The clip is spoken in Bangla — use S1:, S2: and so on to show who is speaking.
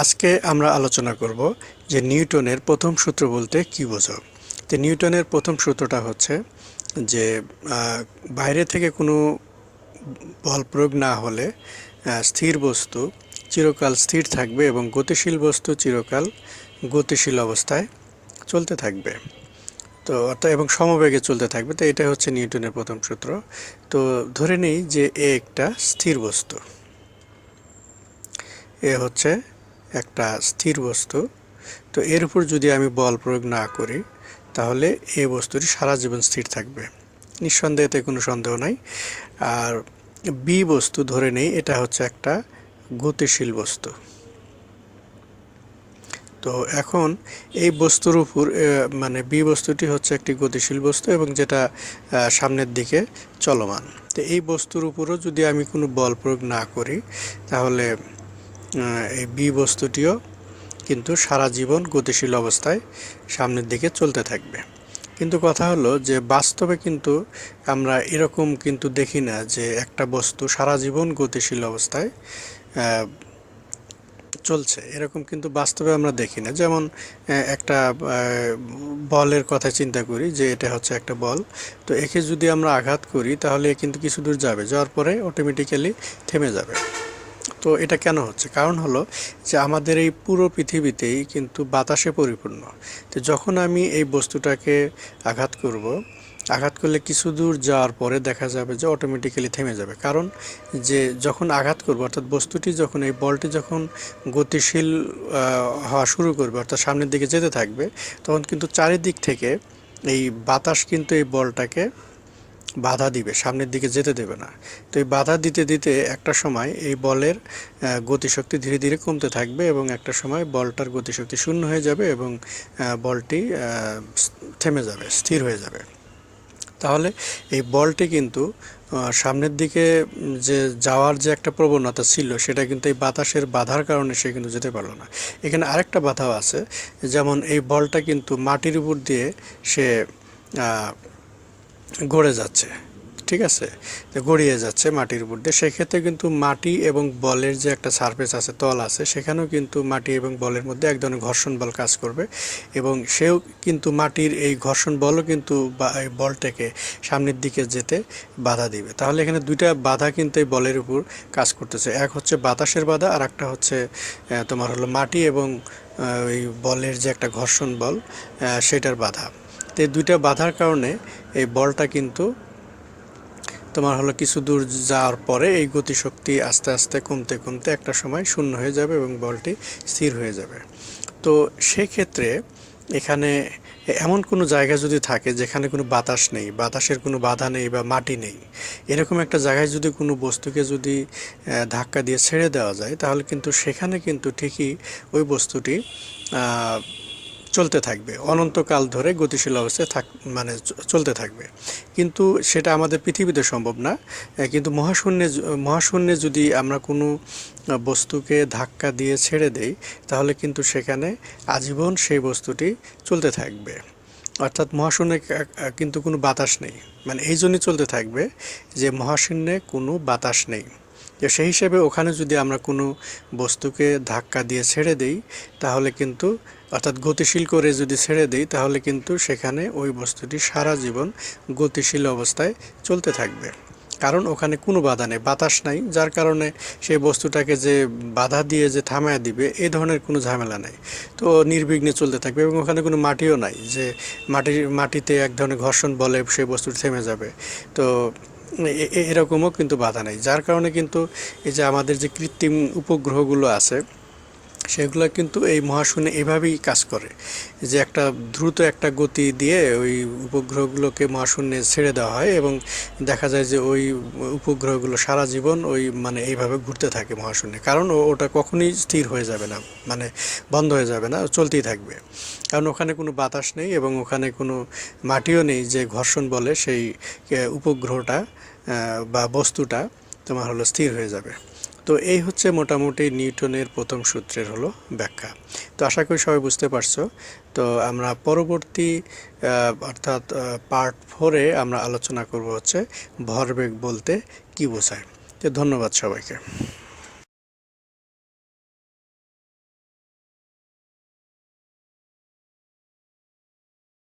S1: আজকে আমরা আলোচনা করব যে নিউটনের প্রথম সূত্র বলতে কি বোঝো। তো নিউটনের প্রথম সূত্রটা হচ্ছে যে বাইরে থেকে কোনো বল প্রয়োগ না হলে স্থির বস্তু চিরকাল স্থির থাকবে এবং গতিশীল বস্তু চিরকাল গতিশীল অবস্থায় চলতে থাকবে। তো অর্থাৎ এবং সমবেগে চলতে থাকবে। তো এটা হচ্ছে নিউটনের প্রথম সূত্র। তো ধরে নিই যে এ একটা স্থির বস্তু। এ হচ্ছে একটা স্থির বস্তু। তো এর উপর যদি আমি বল প্রয়োগ না করি, তাহলে এই বস্তুটি সারা জীবন স্থির থাকবে। নিঃসন্দেহে এতে কোনো সন্দেহ নাই। আর বি বস্তু ধরে নেই, এটা হচ্ছে একটা গতিশীল বস্তু। তো এখন এই বস্তুর উপর মানে বি বস্তুটি হচ্ছে একটি গতিশীল বস্তু এবং যেটা সামনের দিকে চলমান। তো এই বস্তুর উপরও যদি আমি কোনো বল প্রয়োগ না করি, তাহলে এই বি বস্তুটিও কিন্তু সারা জীবন গতিশীল অবস্থায় সামনের দিকে চলতে থাকবে। কিন্তু কথা হলো যে বাস্তবে কিন্তু আমরা এরকম কিন্তু দেখি না যে একটা বস্তু সারা জীবন গতিশীল অবস্থায় চলছে। এরকম কিন্তু বাস্তবে আমরা দেখি না। যেমন একটা বলের কথা চিন্তা করি যে এটা হচ্ছে একটা বল। তো একে যদি আমরা আঘাত করি তাহলে কিন্তু কিছু দূর যাবে। যাওয়ার পরে অটোমেটিক্যালি থেমে যাবে। তো এটা কেন হচ্ছে? কারণ হলো যে আমাদের এই পুরো পৃথিবীতেই কিন্তু বাতাসে পরিপূর্ণ। তো যখন আমি এই বস্তুটাকে আঘাত করব, আঘাত করলে কিছু দূর যাওয়ার পরে দেখা যাবে যে অটোমেটিক্যালি থেমে যাবে। কারণ যে যখন আঘাত করব, অর্থাৎ বস্তুটি যখন, এই বলটি যখন গতিশীল হওয়া শুরু করবে, অর্থাৎ সামনের দিকে যেতে থাকবে, তখন কিন্তু চারিদিক থেকে এই বাতাস কিন্তু এই বলটাকে বাধা দিবে, সামনের দিকে যেতে দেবে না। তো এই বাধা দিতে দিতে একটা সময় এই বলের গতিশক্তি ধীরে ধীরে কমতে থাকবে এবং একটা সময় বলটার গতিশক্তি শূন্য হয়ে যাবে এবং বলটি থেমে যাবে, স্থির হয়ে যাবে। তাহলে এই বলটি কিন্তু সামনের দিকে যে যাওয়ার যে একটা প্রবণতা ছিল, সেটা কিন্তু এই বাতাসের বাধার কারণে সে কিন্তু যেতে পারল না। এখানে আরেকটা বাধাও আছে, যেমন এই বলটা কিন্তু মাটির উপর দিয়ে সে গড়ে যাচ্ছে, ঠিক আছে? তো গড়িয়ে যাচ্ছে মাটির উপর দিয়ে। সেক্ষেত্রে কিন্তু মাটি এবং বলের যে একটা সারফেস আছে, তল আছে, সেখানেও কিন্তু মাটি এবং বলের মধ্যে এক ধরনের ঘর্ষণ বল কাজ করবে এবং সেও কিন্তু মাটির এই ঘর্ষণ বলও কিন্তু বলটাকে সামনের দিকে যেতে বাধা দিবে। তাহলে এখানে দুইটা বাধা কিন্তু এই বলের উপর কাজ করতেছে। এক হচ্ছে বাতাসের বাধা, আর একটা হচ্ছে তোমার হলো মাটি এবং ওই বলের যে একটা ঘর্ষণ বল সেটার বাধা। তো দুইটা বাধার কারণে এই বলটা কিন্তু তোমার হলো কিছু দূর যাওয়ার পরে এই গতিশক্তি আস্তে আস্তে কমতে কমতে একটা সময় শূন্য হয়ে যাবে এবং বলটি স্থির হয়ে যাবে। তো সেক্ষেত্রে এখানে এমন কোনো জায়গা যদি থাকে যেখানে কোনো বাতাস নেই, বাতাসের কোনো বাধা নেই বা মাটি নেই, এরকম একটা জায়গায় যদি কোনো বস্তুকে যদি ধাক্কা দিয়ে ছেড়ে দেওয়া যায়, তাহলে কিন্তু সেখানে কিন্তু ঠিকই ওই বস্তুটি চলতে থাকবে। অনন্তকাল ধরে গতিশীল অবস্থায় থাক মানে চলতে থাকবে। কিন্তু সেটা আমাদের পৃথিবীতে সম্ভব না। কিন্তু মহাশূন্যে মহাশূন্যে যদি আমরা কোনো বস্তুকে ধাক্কা দিয়ে ছেড়ে দেই, তাহলে কিন্তু সেখানে আজীবন সেই বস্তুটি চলতে থাকবে। অর্থাৎ মহাশূন্যে কিন্তু কোনো বাতাস নেই। মানে এই জন্যই চলতে থাকবে যে মহাশূন্যে কোনো বাতাস নেই। তো সেই হিসেবে ওখানে যদি আমরা কোনো বস্তুকে ধাক্কা দিয়ে ছেড়ে দেই, তাহলে কিন্তু, অর্থাৎ গতিশীল করে যদি ছেড়ে দেই, তাহলে কিন্তু সেখানে ওই বস্তুটি সারা জীবন গতিশীল অবস্থায় চলতে থাকবে। কারণ ওখানে কোনো বাধা নেই, বাতাস নাই, যার কারণে সেই বস্তুটাকে যে বাধা দিয়ে যে থামায় দিবে এই ধরনের কোনো ঝামেলা নাই। তো নির্বিঘ্নে চলতে থাকবে এবং ওখানে কোনো মাটিও নাই যে মাটির, মাটিতে এক ধরনের ঘর্ষণ বলে সেই বস্তুটি থেমে যাবে। তো এ- এ- এরকমও কিন্তু বাধা নেই। যার কারণে কিন্তু এই যে আমাদের যে কৃত্রিম উপগ্রহগুলো আছে সেগুলো কিন্তু এই মহাশূন্যে এভাবেই কাজ করে যে একটা দ্রুত একটা গতি দিয়ে ওই উপগ্রহগুলোকে মহাশূন্যে ছেড়ে দেওয়া হয় এবং দেখা যায় যে ওই উপগ্রহগুলো সারা জীবন ওই মানে এইভাবে ঘুরতে থাকে মহাশূন্যে। কারণ ওটা কখনই স্থির হয়ে যাবে না মানে বন্ধ হয়ে যাবে না, চলতেই থাকবে। কারণ ওখানে কোনো বাতাস নেই এবং ওখানে কোনো মাটিও নেই যে ঘর্ষণ বলে সেই উপগ্রহটা বা বস্তুটা তোমার হলো স্থির হয়ে যাবে। তো এই হচ্ছে মোটামুটি নিউটনের প্রথম সূত্রের হলো ব্যাখ্যা। তো আশা করি সবাই বুঝতে পারছ। তো আমরা পরবর্তী অর্থাৎ পার্ট ফোরে আমরা আলোচনা করব হচ্ছে ভরবেগ বলতে কি বোঝায়। তো ধন্যবাদ সবাইকে।